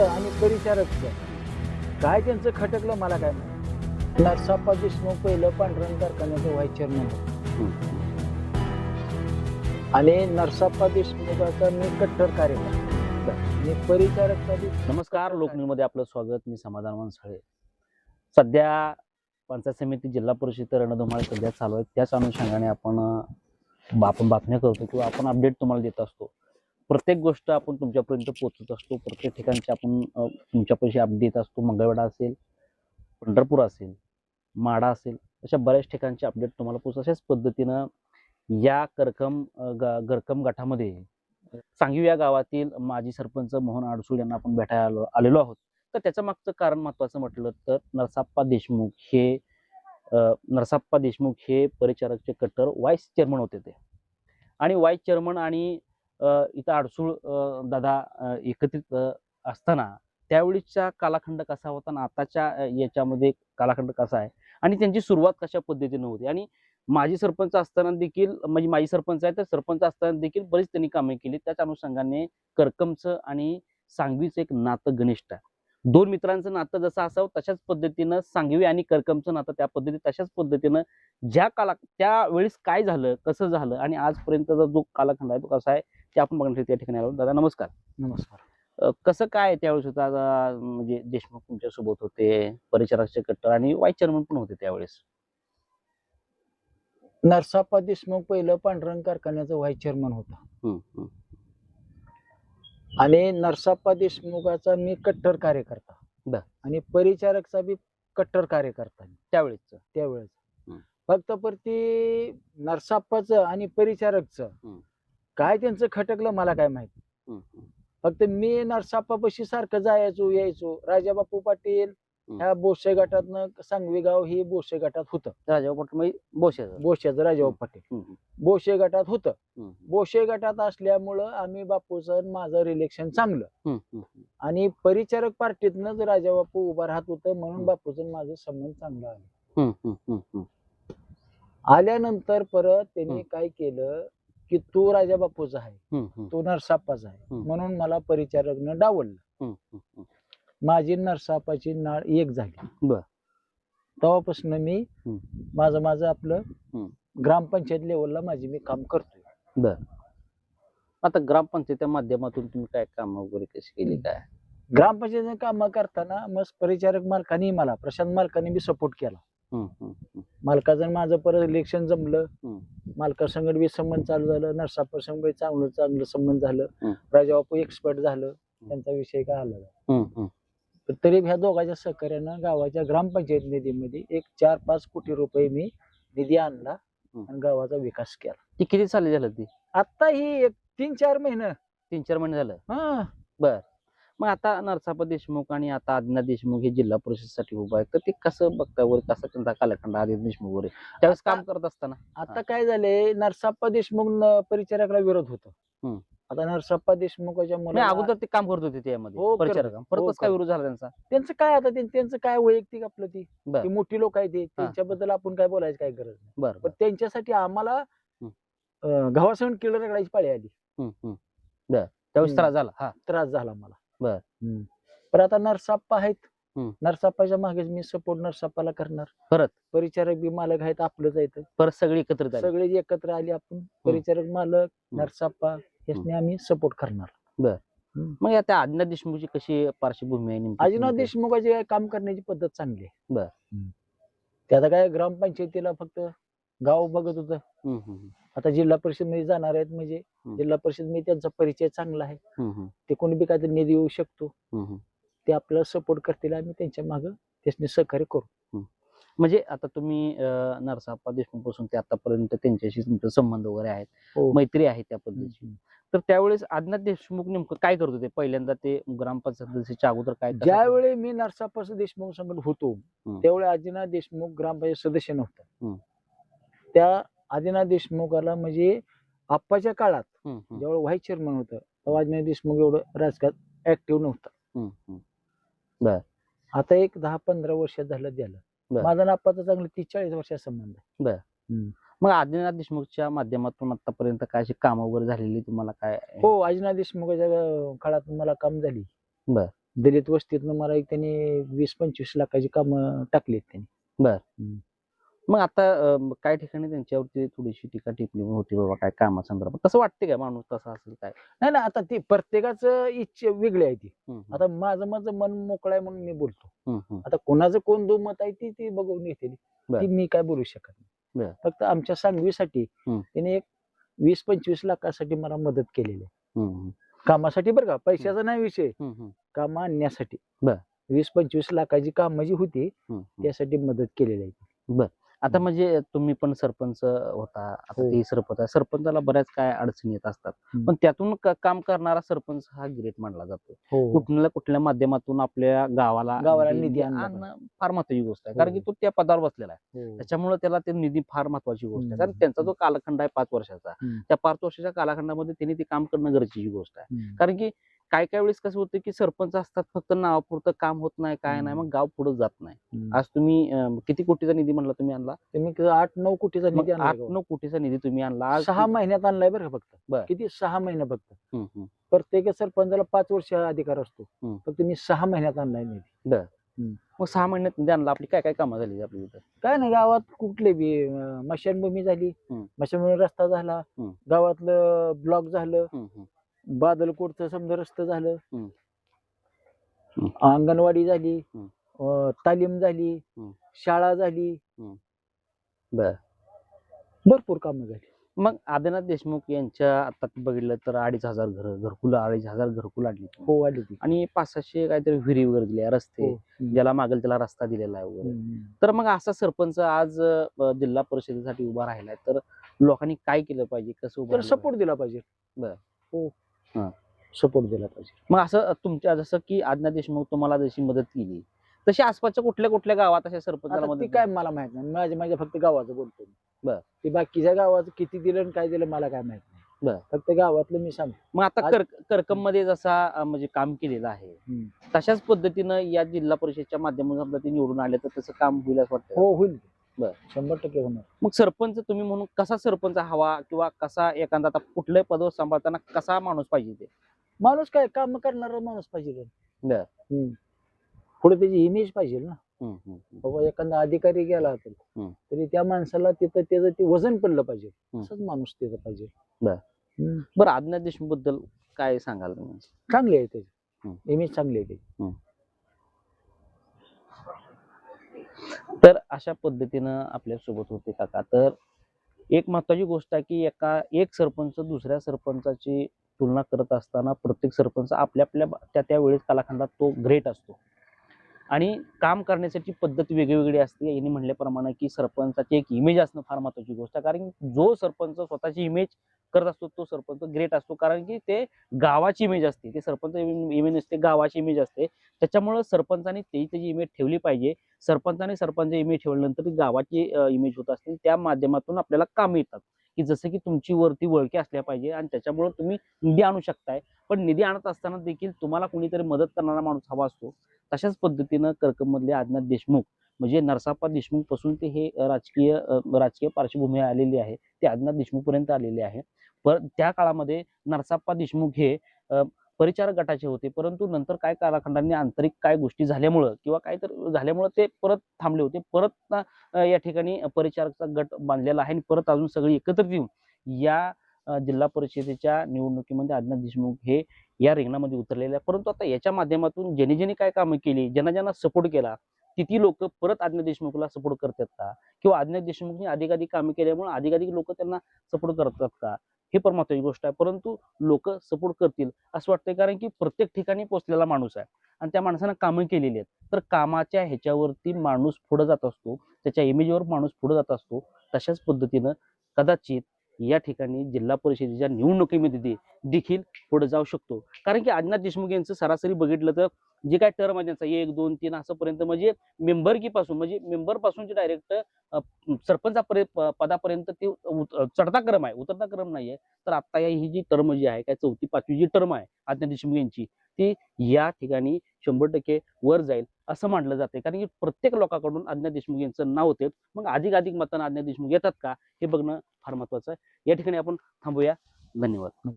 आणि परिचारकचं काय त्यांचं खटकलं मला काय माहिती. नरसाप्पा देशमुख पहिलं पांढरण कारखान्याचं व्हाईस चेअरमन आणि नरसाप्पा देशमुखाचा मी कट्टर कार्यकर्ता. आणि परिचारकचा नमस्कार लोकनीमध्ये आपलं स्वागत. मी समाधान मनसाळे सध्या पंचायत समिती जिल्हा परिषद रणधुमाळी सध्या चालू आहे. त्याच अनुषंगाने आपण आपण बातम्या करतो किंवा आपण अपडेट तुम्हाला देत असतो. प्रत्येक गोष्ट आपण तुमच्यापर्यंत पोहोचत असतो. प्रत्येक ठिकाणचे आपण तुमच्यापाशी अपडेट देत असतो. मंगळवेढा असेल पंढरपूर असेल माडा असेल अशा बऱ्याच ठिकाणचे अपडेट तुम्हाला पोहोचत अशाच पद्धतीनं या करकम गा गरकम गटामध्ये सांगवी या गावातील माजी सरपंच मोहन आडसूळ यांना आपण भेटायला आलो आलेलो आहोत. तर त्याच्या मागचं कारण महत्वाचं म्हटलं तर नरसाप्पा देशमुख हे नरसाप्पा देशमुख हे परिचारकचे कट्टर वाईस चेअरमन होते ते. आणि वाईस चेअरमन आणि इथं आडसूळ दादा एकत्रित असताना त्यावेळीचा कालाखंड कसा होता आणि आताच्या याच्यामध्ये कालाखंड कसा आहे आणि त्यांची सुरुवात कशा पद्धतीनं होती? आणि माजी सरपंच असताना देखील म्हणजे माजी सरपंच आहे तर सरपंच असताना देखील बरीच त्यांनी कामे केली. त्याच अनुषंगाने करकमचं आणि सांगवीचं एक नातं घनिष्ठ आहे. दोन मित्रांचं नातं जसं असावं तशाच पद्धतीनं सांगवी आणि करकमचं नातं त्या पद्धतीने तशाच पद्धतीनं ज्या काला त्यावेळेस काय झालं कसं झालं आणि आजपर्यंतचा जो कालखंड आहे तो कसा आहे ते आपण बघण्यासाठी त्या ठिकाणी आलो. दादा नमस्कार. नमस्कार. अं, कसं काय त्यावेळेस होतं? आता म्हणजे देशमुख तुमच्यासोबत होते परिचारकचे कट्टर आणि वाईस चेअरमन पण होते त्यावेळेस. नरसाप्पा देशमुख पहिलं पांढरण कारखान्याचं व्हाईस चेअरमन होता. हम्म, हम्म, आणि नरसाप्पा देशमुखाचा मी कट्टर कार्यकर्ता. आणि परिचारकचा बी कट्टर कार्यकर्ता मी. त्यावेळेस त्यावेळेस. हम्म. फक्त परती नरसाप्पाचं आणि परिचारकचं हम्म. काय त्यांचं खटकलं मला काय माहिती? फक्त मी नरसाप्पापाशी सारखं जायचो यायचो. राजाबापू पाटील हम्म. ह्या बोसे गटातनं सांगवी गाव ही बोसे गटात होतं. राजा पटमई बोशाचं बोशाचं राजाबापू पाटील. हम्म, बोशे गटात होतं. बोशे गटात असल्यामुळं आम्ही बापूचं माझं रिलेक्शन चांगलं. आणि परिचारक पार्टीतनंच राजाबापू उभा राहत होतं म्हणून. बापूचं माझं संबंध चांगला आला. आल्यानंतर परत त्यांनी. काय केलं की तू राजा बापूचा आहे तू नरसाप्पाचा आहे. म्हणून मला परिचारकनं डावललं. माझी नरसापाची नाळ एक झाली बर. तेव्हापासून मी. माझं माझं आपलं. ग्रामपंचायत लेवलला माझी मी काम करतोय आता ग्रामपंचायतीच्या माध्यमातून तुम्ही काय काम वगैरे कशी केली काय ग्रामपंचायतीने काम करताना मग परिचारक मालकाने मला प्रशांत मालकाने बी सपोर्ट केला. मालकाचं माझं परत इलेक्शन जमलं. हम्म. मालकासंगत बी संबंध चालू झालं नरसापा संघ चांगलं चांगलं संबंध झालं. राजाबापू एक्सपर्ट झालं. त्यांचा विषय काय आला तरी ह्या दोघांच्या सहकार्यानं गावाच्या ग्रामपंचायत निधीमध्ये एक चार पाच कोटी रुपये मी निधी आणला. आणि गावाचा विकास केला. ती किती साली झालं ती आता ही एक तीन चार महिने. तीन चार महिने झालं. हा. मग आता नरसापा देशमुख आणि आता आदिनाथ देशमुख हे जिल्हा परिषदसाठी उभा आहे तर ते कसं बघताय वगैरे कसा त्यांचा कालखंड आदिनाथ देशमुख वगैरे त्यावेळेस काम करत असताना? आता काय झाले नरसाप्पा देशमुख परिचारकला विरोध होतो. आता नरसाप्पा देशमुखाच्या मुलाला अगोदर ते काम करत होते त्यामध्ये हो, परिचारक. हो, कसं काय. विरोध झाला त्यांचा? त्यांचं काय आता? त्यां- त्यांचं काय वैयक्तिक आपलं ती? मोठी लोक आहेत ते. त्यांच्याबद्दल आपण काय बोलायचं काय गरज नाही. बरं पण त्यांच्यासाठी आम्हाला गव्हासहून किलो रगडायची पाळी आली. त्यावेळेस. त्रास झाला. हा. त्रास झाला मला बर. हम्म. पण आता नरसाप्पा आहेत हम्म. नरसाप्पाच्या मागे मी सपोर्ट नरसाप्पाला करणार परत? परिचारक बी मालक आहेत आपलंच आहेत परत सगळी एकत्रित आली सगळे एकत्र आली आपण परिचारक मालक नरसाप्पा यासने आम्ही सपोर्ट करणार मग त्या आदिनाथ देशमुखची कशी पार्श्वभूमी आहे नेमकी? अजिनाथ देशमुखाची काय काम करण्याची पद्धत चांगली आहे बर. हम्म. ते आता काय ग्रामपंचायतीला फक्त गाव बघत होतं. आता जिल्हा परिषदमध्ये जाणार आहेत म्हणजे. जिल्हा परिषदमध्ये त्यांचा परिचय चांगला आहे. ते कोणी बी काहीतरी निधी येऊ शकतो. ते आपल्याला सपोर्ट करतील आम्ही त्यांच्या मागे त्याने सहकार्य करू. म्हणजे आता तुम्ही नरसाप्पा देशमुखपासून ते आतापर्यंत त्यांच्याशी तुमचे संबंध वगैरे आहेत. हो. मैत्री आहे त्या पद्धतीची. तर त्यावेळेस आदिनाथ देशमुख नेमकं काय करत होते? पहिल्यांदा ते ग्रामपंचायत सदस्याच्या अगोदर काय ज्यावेळी मी नरसापासून देशमुख संगत होतो. त्यावेळी आदिनाथ देशमुख ग्रामपंचायत सदस्य. नव्हता. त्या आदिनाथ देशमुखाला म्हणजे आप्पाच्या काळात ज्यावेळी व्हाईस चेअरमन होतं तेव्हा आदिनाथ देशमुख एवढं राजकारणात ऍक्टिव्ह नव्हता. हम्म. आता एक दहा पंधरा वर्षात झालं बर. झालं माझा आणि आप्पाचा चांगलं तीस चाळीस वर्षाचा संबंध आहे. मग आदिनाथ देशमुखच्या माध्यमातून आतापर्यंत काय अशी कामं वगैरे झालेली तुम्हाला काय? हो आदिनाथ देशमुखाच्या काळात मला काम झाली. बर. दलित वस्तीतनं मला एक त्यांनी वीस पंचवीस लाखाची कामं टाकलीत त्यांनी. मग आता काही ठिकाणी त्यांच्यावरती थोडीशी टीका टिप्पणी होती बाबा काय कामासंदर्भात तसं वाटते काय माणूस तसा असेल काय नाही ना आता ती प्रत्येकाचं इच्छा वेगळी आहे ती आता माझं माझं मन मोकळं आहे म्हणून मी बोलतो. आता कोणाचं कोण दुमत आहे ती ती बघून येते बर. ती मी काय बोलू शकत बर. नाही फक्त आमच्या सांगवीसाठी. त्याने एक वीस पंचवीस लाखासाठी मला मदत केलेली आहे कामासाठी बरं का पैशाचा नाही विषय. काम आणण्यासाठी बर. वीस पंचवीस लाखाची कामं जी होती. त्यासाठी मदत केलेली आहे आता म्हणजे तुम्ही पण सरपंच होता आता हो. ते सरपंच आहे सरपंचाला बऱ्याच काय अडचणी येत असतात. पण त्यातून काम करणारा सरपंच हा ग्रेट मानला जातो हो कुठल्या कुठल्या माध्यमातून आपल्या गावाला गावाला निधी निधी आणणं फार महत्वाची गोष्ट आहे कारण की हो. तो त्या पदावर बसलेला आहे हो. त्याच्यामुळे त्याला ते निधी फार महत्वाची गोष्ट आहे. कारण त्यांचा जो कालखंड आहे पाच वर्षाचा. त्या पाच वर्षाच्या कालखंडामध्ये त्यांनी ते काम करणं गरजेची गोष्ट आहे. कारण की काय काय वेळेस कसं होतं की सरपंच असतात फक्त नावापुरतं काम होत नाही काय नाही. मग गाव पुढे जात नाही. आज तुम्ही अं, किती कोटीचा निधी म्हणला तुम्ही आणला ते मी क- आठ नऊ कोटीचा मग निधी आणलाय आठ गावात. नऊ कोटीचा निधी तुम्ही आणला आज सहा महिन्यात आणलाय बरं का बर. फक्त किती सहा महिने फक्त हम्म, हम्म. प्रत्येक सरपंचाला पाच वर्ष अधिकार असतो. फक्त मी सहा महिन्यात आणलाय निधी मग सहा महिन्यात निधी आणला आपली काय काय कामं झाली आपली इथं काय नाही गावात कुठले बी अं, मशानभूमी झाली हम्म. मशानभूमी रस्ता झाला हम्म. गावातलं ब्लॉक झालं हम्म, हम्म. बादलकोटचं समजा रस्ता झालं. अंगणवाडी झाली तालीम झाली. शाळा झाली. बर. भरपूर कामं झाली. मग आदिनाथ देशमुख यांच्या आता बघितलं तर अडीच हजार घर घरकुल अडीच हजार घरकुल आणली हो आली ती आणि पाच सातशे काहीतरी विहिरी वगैरे दिल्या रस्ते. हो. ज्याला मागेल त्याला रस्ता दिलेला आहे वगैरे. तर मग असा सरपंच आज जिल्हा परिषदेसाठी उभा राहिलाय. तर लोकांनी काय केलं पाहिजे? कसं सपोर्ट दिला पाहिजे. बर. हो. हा. सपोर्ट दिला पाहिजे? मग असं तुमच्या जसं की आदिनाथ देशमुख तुम्हाला जशी मदत केली तशी आसपासच्या कुठल्या कुठल्या गावात अशा सरपंचाला आता मदत ती काय मला माहीत नाही माझ्या माझ्या फक्त गावाचं बोलतो मी. बर. ते बाकीच्या गावाचं किती दिलं आणि काय दिलं मला काय माहीत बर. नाही फक्त गावातलं मी सांगतो मग आता आज- कर करकममध्ये जसा अं, म्हणजे काम केलेलं आहे हम्म. तशाच पद्धतीनं या जिल्हा परिषदच्या माध्यमातून समजा ते निवडून आले तर तसं काम होईल असं वाटतं हो होईल. शंभर टक्के होणार मग सरपंच तुम्ही म्हणून कसा सरपंच हवा किंवा कसा एखादा आता कुठल्याही पदावर सांभाळताना कसा माणूस पाहिजे ते माणूस काय काम करणारा माणूस पाहिजे बर. हम्म. पुढे त्याची इमेज पाहिजे ना हम्म, हम्म, हम्म. बाबा एखादा अधिकारी गेला असेल हम्म. तरी त्या माणसाला तिथं त्याचं ते वजन पडलं पाहिजे हम्म. असंच माणूस त्याचं पाहिजे बर. हम्म. बरं आज्ञा देशमुखबद्दल काय सांगाल तुम्ही चांगली आहे त्याची. इमेज चांगली आहे त्याची तर अशा पद्धतीनं आपल्यासोबत होते काका. तर एक महत्वाची गोष्ट आहे की एका एक सरपंच दुसऱ्या सरपंचाची तुलना करत असताना प्रत्येक सरपंच आपल्या आपल्या त्या त्या वेळेस कालखंडात तो ग्रेट असतो. आणि काम करण्यासाठी पद्धत वेगवेगळी असते. यांनी म्हटल्याप्रमाणे की सरपंचाची एक इमेज असणं फार महत्वाची गोष्ट आहे. कारण जो सरपंच स्वतःची इमेज करत असतो तो सरपंच ग्रेट असतो. कारण की ते गावाची इमेज असते. ते सरपंच इमेज नसते गावाची इमेज असते. त्याच्यामुळं सरपंचाने तेही त्याची इमेज ठेवली पाहिजे. सरपंचाने सरपंच इमेज ठेवल्यानंतर ती गावाची इमेज होत असते. त्या माध्यमातून आपल्याला काम येतात. की जसं की तुमची वरती वळखी असल्या पाहिजे आणि त्याच्यामुळे तुम्ही निधी आणू शकताय. पण निधी आणत असताना देखील तुम्हाला कुणीतरी मदत करणारा माणूस हवा असतो. तशाच पद्धतीनं कर्कमधले आज्ञात देशमुख म्हणजे नरसाप्पा देशमुखपासून ते हे राजकीय राजकीय पार्श्वभूमी आलेली आहे. ते आज्ञात देशमुखपर्यंत आलेले आहे. पर त्या काळामध्ये नरसाप्पा देशमुख हे परिचार परिचारक गटाचे होते. परंतु नंतर काय कालखंडांनी आंतरिक काय गोष्टी झाल्यामुळं किंवा काय तर झाल्यामुळं ते परत थांबले होते. परत या ठिकाणी परिचारकचा गट बांधलेला आहे आणि परत अजून सगळे एकत्रित येऊन या जिल्हा परिषदेच्या निवडणुकीमध्ये आज्ञात देशमुख हे या रिंगणामध्ये उतरलेले आहे परंतु आता याच्या माध्यमातून ज्यांनी ज्यांनी काय कामं केली ज्यांना ज्यांना सपोर्ट केला किती लोक परत आज्ञा देशमुखला सपोर्ट करतात का? किंवा आज्ञा देशमुखने अधिकाधिक कामे केल्यामुळे अधिकाधिक लोक त्यांना सपोर्ट करतात का? हे पण महत्वाची गोष्ट आहे. परंतु लोक सपोर्ट करतील असं वाटतंय कारण की प्रत्येक ठिकाणी पोचलेला माणूस आहे. आणि त्या माणसानं कामं केलेली आहेत. तर कामाच्या ह्याच्यावरती माणूस पुढे जात असतो. त्याच्या इमेजवर माणूस पुढे जात असतो. तशाच पद्धतीनं कदाचित या ठिकाणी जिल्हा परिषदेच्या निवडणुकीमध्ये देखील पुढे जाऊ शकतो. कारण की अज्ञात देशमुख यांचं सरासरी बघितलं तर जे काय टर्म आहे त्यांचा एक दोन तीन असं पर्यंत म्हणजे मेंबरकीपासून म्हणजे मेंबर पासूनचे डायरेक्ट सरपंचापर्यंत पदापर्यंत ते चढता क्रम आहे उतरता क्रम नाहीये. तर आता या ही जी टर्म जी आहे काय चौथी पाचवी जी टर्म आहे आज्ञा देशमुख यांची ती या ठिकाणी शंभर टक्के वर जाईल असं मानलं जाते कारण की प्रत्येक लोकांकडून आज्ञा देशमुख यांचं नाव होते. मग अधिक अधिक मतांना आज्ञा देशमुख येतात का? हे बघणं फार महत्वाचं आहे. या ठिकाणी आपण थांबूया. धन्यवाद.